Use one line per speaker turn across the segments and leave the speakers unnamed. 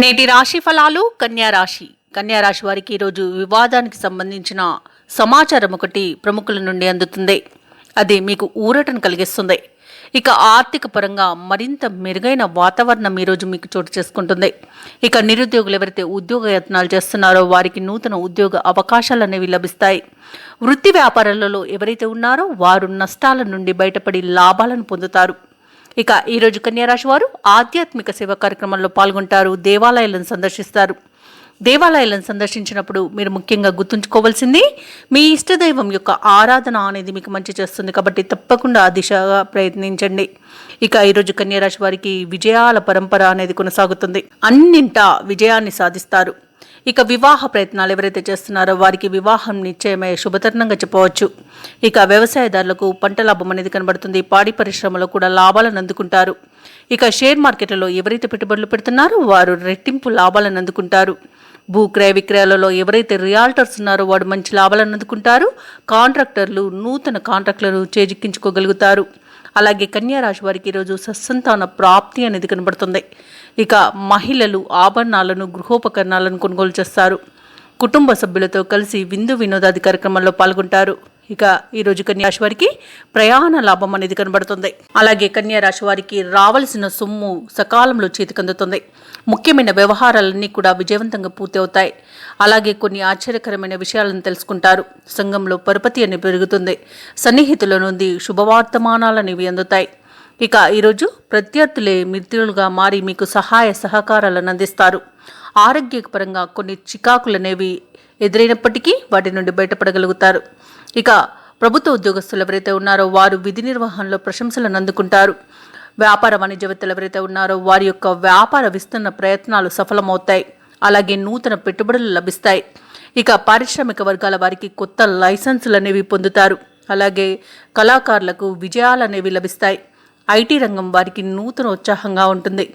నేటి రాశి ఫలాలు కన్యా రాశి. కన్యా రాశి వారికి ఈరోజు వివాదానికి సంబంధించిన సమాచారం ఒకటి ప్రముఖుల నుండి అందుతుంది. అది మీకు ఊరటను కలిగిస్తుంది. ఇక ఆర్థిక పరంగా మరింత మెరుగైన వాతావరణం ఈరోజు మీకు చోటు చేసుకుంటుంది. ఇక నిరుద్యోగులు ఎవరైతే ఉద్యోగ యత్నాలు చేస్తున్నారో వారికి నూతన ఉద్యోగ అవకాశాలు అనేవి లభిస్తాయి. వృత్తి వ్యాపారాలలో ఎవరైతే ఉన్నారో వారు నష్టాల నుండి బయటపడి లాభాలను పొందుతారు. ఇక ఈరోజు కన్యారాశి వారు ఆధ్యాత్మిక సేవ కార్యక్రమంలో పాల్గొంటారు దేవాలయాలను సందర్శిస్తారు. దేవాలయాలను సందర్శించినప్పుడు మీరు ముఖ్యంగా గుర్తుంచుకోవాల్సింది మీ ఇష్టదైవం యొక్క ఆరాధన అనేది మీకు మంచి చేస్తుంది కాబట్టి తప్పకుండా ఆ దిశగా ప్రయత్నించండి. ఇక ఈరోజు కన్యారాశి వారికి విజయాల పరంపర అనేది కొనసాగుతుంది. అన్నింటా విజయాన్ని సాధిస్తారు. ఇక వివాహ ప్రయత్నాలు ఎవరైతే చేస్తున్నారో వారికి వివాహం నిశ్చయమయ్యే శుభతరుణంగా చెప్పవచ్చు. ఇక వ్యవసాయదారులకు పంట లాభం అనేది కనబడుతుంది. పాడి పరిశ్రమలో కూడా లాభాలను అందుకుంటారు. ఇక షేర్ మార్కెట్లలో ఎవరైతే పెట్టుబడులు పెడుతున్నారో వారు రెట్టింపు లాభాలను అందుకుంటారు. భూ క్రయ విక్రయాలలో ఎవరైతే రియాల్టర్స్ ఉన్నారో వాడు మంచి లాభాలను అందుకుంటారు. కాంట్రాక్టర్లు నూతన కాంట్రాక్టులను చేజిక్కించుకోగలుగుతారు. అలాగే కన్యారాశి వారికి ఈరోజు సస్సంతాన ప్రాప్తి అనేది కనబడుతుంది. ఇక మహిళలు ఆభరణాలను గృహోపకరణాలను కొనుగోలు చేస్తారు. కుటుంబ సభ్యులతో కలిసి విందు వినోదాది కార్యక్రమంలో పాల్గొంటారు. ఇక ఈరోజు కన్యారాశి వారికి ప్రయాణ లాభం అనేది కనబడుతుంది. అలాగే కన్యారాశి వారికి రావలసిన సొమ్ము సకాలంలో చేతికందుతుంది ముఖ్యమైన వ్యవహారాలన్నీ కూడా విజయవంతంగా పూర్తి అవుతాయి. అలాగే కొన్ని ఆశ్చర్యకరమైన విషయాలను తెలుసుకుంటారు. సంఘంలో పరపతి అని పెరుగుతుంది. సన్నిహితుల నుండి శుభవార్తమానాలు అనేవి అందుతాయి. ఇక ఈరోజు ప్రత్యర్థులే మిత్రులుగా మారి మీకు సహాయ సహకారాలను అందిస్తారు. ఆరోగ్యపరంగా కొన్ని చికాకులనేవి ఎదురైనప్పటికీ వాటి నుండి బయటపడగలుగుతారు. ఇక ప్రభుత్వ ఉద్యోగస్తులు ఎవరైతే ఉన్నారో వారు విధి నిర్వహణలో ప్రశంసలను అందుకుంటారు వ్యాపార వాణిజ్యవేత్తలు ఎవరైతే ఉన్నారో వారి యొక్క వ్యాపార విస్తరణ ప్రయత్నాలు సఫలమవుతాయి. అలాగే నూతన పెట్టుబడులు లభిస్తాయి. ఇక పారిశ్రామిక వర్గాల వారికి కొత్త లైసెన్సులు అనేవి పొందుతారు. అలాగే కళాకారులకు విజయాలు అనేవి లభిస్తాయి. ఐటీ రంగం వారికి నూతన ఉత్సాహంగా ఉంటుంది.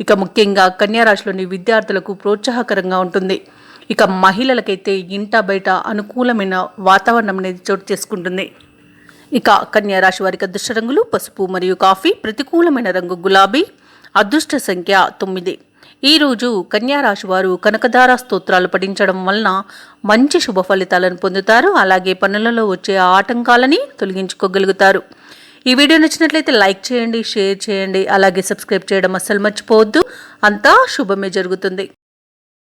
ఇక ముఖ్యంగా కన్యారాశిలోని విద్యార్థులకు ప్రోత్సాహకరంగా ఉంటుంది. ఇక మహిళలకైతే ఇంట బయట అనుకూలమైన వాతావరణం అనేది చోటు చేసుకుంటుంది. ఇక కన్యా రాశి వారికి అదృష్ట రంగులు పసుపు మరియు కాఫీ ప్రతికూలమైన రంగు గులాబీ అదృష్ట సంఖ్య తొమ్మిది. ఈరోజు కన్యా రాశి వారు కనకదార స్తోత్రాలు పఠించడం వలన మంచి శుభ ఫలితాలను పొందుతారు. అలాగే పనులలో వచ్చే ఆటంకాలని తొలగించుకోగలుగుతారు. ఈ వీడియో నచ్చినట్లయితే లైక్ చేయండి షేర్ చేయండి అలాగే సబ్స్క్రైబ్ చేయడం అస్సలు మర్చిపోవద్దు. అంతా శుభమే జరుగుతుంది.